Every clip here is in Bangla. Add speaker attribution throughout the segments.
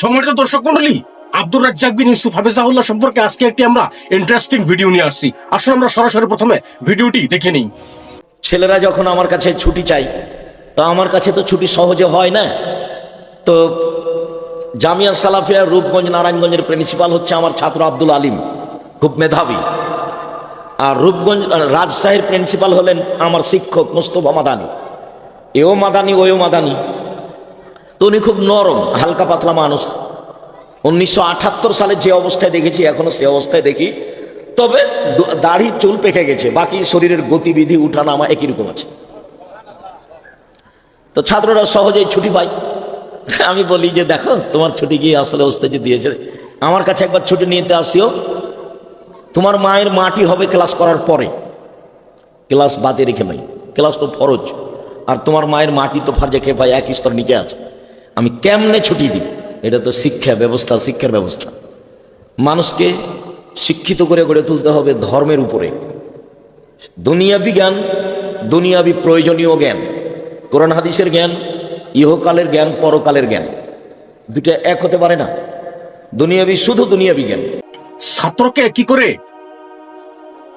Speaker 1: সম্মানিত দর্শক মন্ডলী, আব্দুর রাজ্জাক বিন ইউসুফ হাফিজাহুল্লাহ সম্পর্কে আজকে একটি আমরা ইন্টারেস্টিং ভিডিও নিয়ে আসছি। আসলে আমরা সরাসরি প্রথমে ভিডিওটি দেখে নিই।
Speaker 2: ছেলেরা যখন আমার কাছে ছুটি চাই তো আমার কাছে তো ছুটি সহজে হয় না। তো জামিয়া সালাফিয়া রূপগঞ্জ নারায়ণগঞ্জের প্রিন্সিপাল হচ্ছে আমার ছাত্র আব্দুল আলিম, খুব মেধাবী। আর রূপগঞ্জ রাজশাহীর প্রিন্সিপাল হলেন আমার শিক্ষক মোস্তফা মাদানি। এও মাদানি ওও মাদানি। তো উনি খুব নরম, হালকা পাতলা মানুষ। উনিশশো আটাত্তর সালে যে অবস্থায় দেখেছি, এখনও সে অবস্থায় দেখি। তবে দাড়ি, চুল পেকে গেছে, বাকি শরীরের গতিবিধি উঠানামা একই রকম আছে। তো ছাত্ররা সহজেই ছুটি পায়। আমি বলি যে, দেখো, তোমার ছুটি গিয়ে আসলে ওস্তাজি দিয়েছে। আমার কাছে একবার ছুটি নিতে আসিও। তোমার মায়ের মাটি হবে ক্লাস করার পরে। ক্লাস বাদে রেখে নাই ক্লাস তো ফরজ। আর তোমার মায়ের মাটি তো ফার্জে খেয়ে পাই এক স্তর নিচে আছে। আমি কেমনে ছুটি দিই? এটা তো শিক্ষা ব্যবস্থা, শিক্ষার ব্যবস্থা। মানুষকে শিক্ষিত করে গড়ে তুলতে হবে ধর্মের উপরে। দুনিয়াবি জ্ঞান দুনিয়াবি প্রয়োজনীয় জ্ঞান। কোরআন হাদিসের জ্ঞান, ইহকালের জ্ঞান, পরকালের জ্ঞান। দুটা এক হতে পারে না। দুনিয়াবি শুধু দুনিয়াবি জ্ঞান।
Speaker 1: ছাত্রকে কি করে?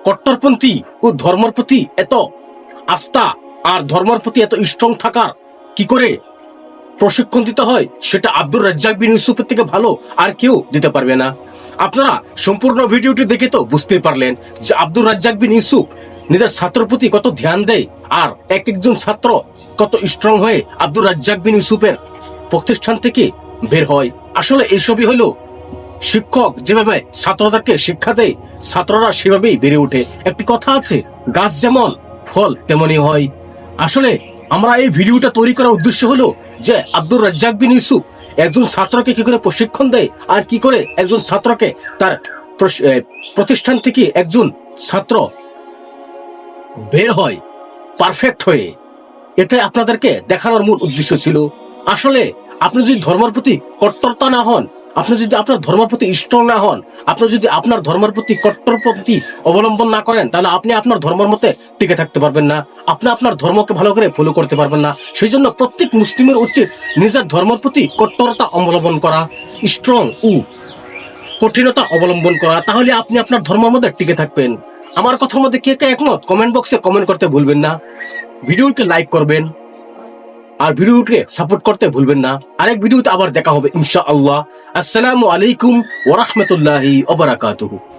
Speaker 1: কট্টরপন্থী ও ধর্মের প্রতি এত আস্থা আর ধর্মের প্রতি এত স্ট্রং থাকার কি করে? প্রশিক্ষণ দিতে হয়, সেটা আব্দুর রাজ্জাক বিন ইউসুফের থেকে ভালো, আর কেউ দিতে পারবে না। আপনারা সম্পূর্ণ ভিডিওটি দেখে তো বুঝতেই পারলেন যে আব্দুর রাজ্জাক বিন ইউসুফ নিজের ছাত্রের প্রতি কত ধ্যান দেয়, আর এক একজন ছাত্র কত স্ট্রং হয়ে আব্দুর রাজ্জাক বিন ইউসুফের প্রতিষ্ঠান থেকে বের হয়। আসলে এইসবই হলো শিক্ষক যেভাবে ছাত্রদেরকে শিক্ষা দেয়, ছাত্ররা সেভাবেই বেড়ে ওঠে। একটি কথা আছে, গাছ যেমন ফল, তেমনই হয়। আসলে আমরা এই ভিডিওটা তৈরি করার উদ্দেশ্য হলো যে আব্দুর রাজ্জাক বিন ইউসুফ একজন ছাত্রকে কি করে প্রশিক্ষণ দেয় আর কি করে একজন ছাত্রকে তার প্রতিষ্ঠান থেকে একজন ছাত্র বের হয় পারফেক্ট হয়ে। এটাই আপনাদেরকে দেখানোর মূল উদ্দেশ্য ছিল। আসলে আপনি যদি ধর্মের প্রতি কট্টরতা না হন আপনি যদি আপনার ধর্মের প্রতি স্ট্রং না হন, আপনি যদি আপনার ধর্মের প্রতি কট্টরপন্থী অবলম্বন না করেন, তাহলে আপনি আপনার ধর্মের মতে টিকে থাকতে পারবেন না। আপনি আপনার ধর্মকে ভালো করে ফলো করতে পারবেন না। সেই জন্য প্রত্যেক মুসলিমের উচিত নিজের ধর্মের প্রতি কট্টরতা অবলম্বন করা স্ট্রং ও কঠিনতা অবলম্বন করা। তাহলে আপনি আপনার ধর্মের মধ্যে টিকে থাকবেন। আমার কথার মধ্যে কে কে একমত? কমেন্ট বক্সে কমেন্ট করতে ভুলবেন না। ভিডিওকে লাইক করবেন। আর ভিডিওকে সাপোর্ট করতে ভুলবেন না। আরেক ভিডিওতে আবার দেখা হবে, ইনশাআল্লাহ। আসসালামু আলাইকুম ওয়া রাহমাতুল্লাহি ওয়া বারাকাতুহু।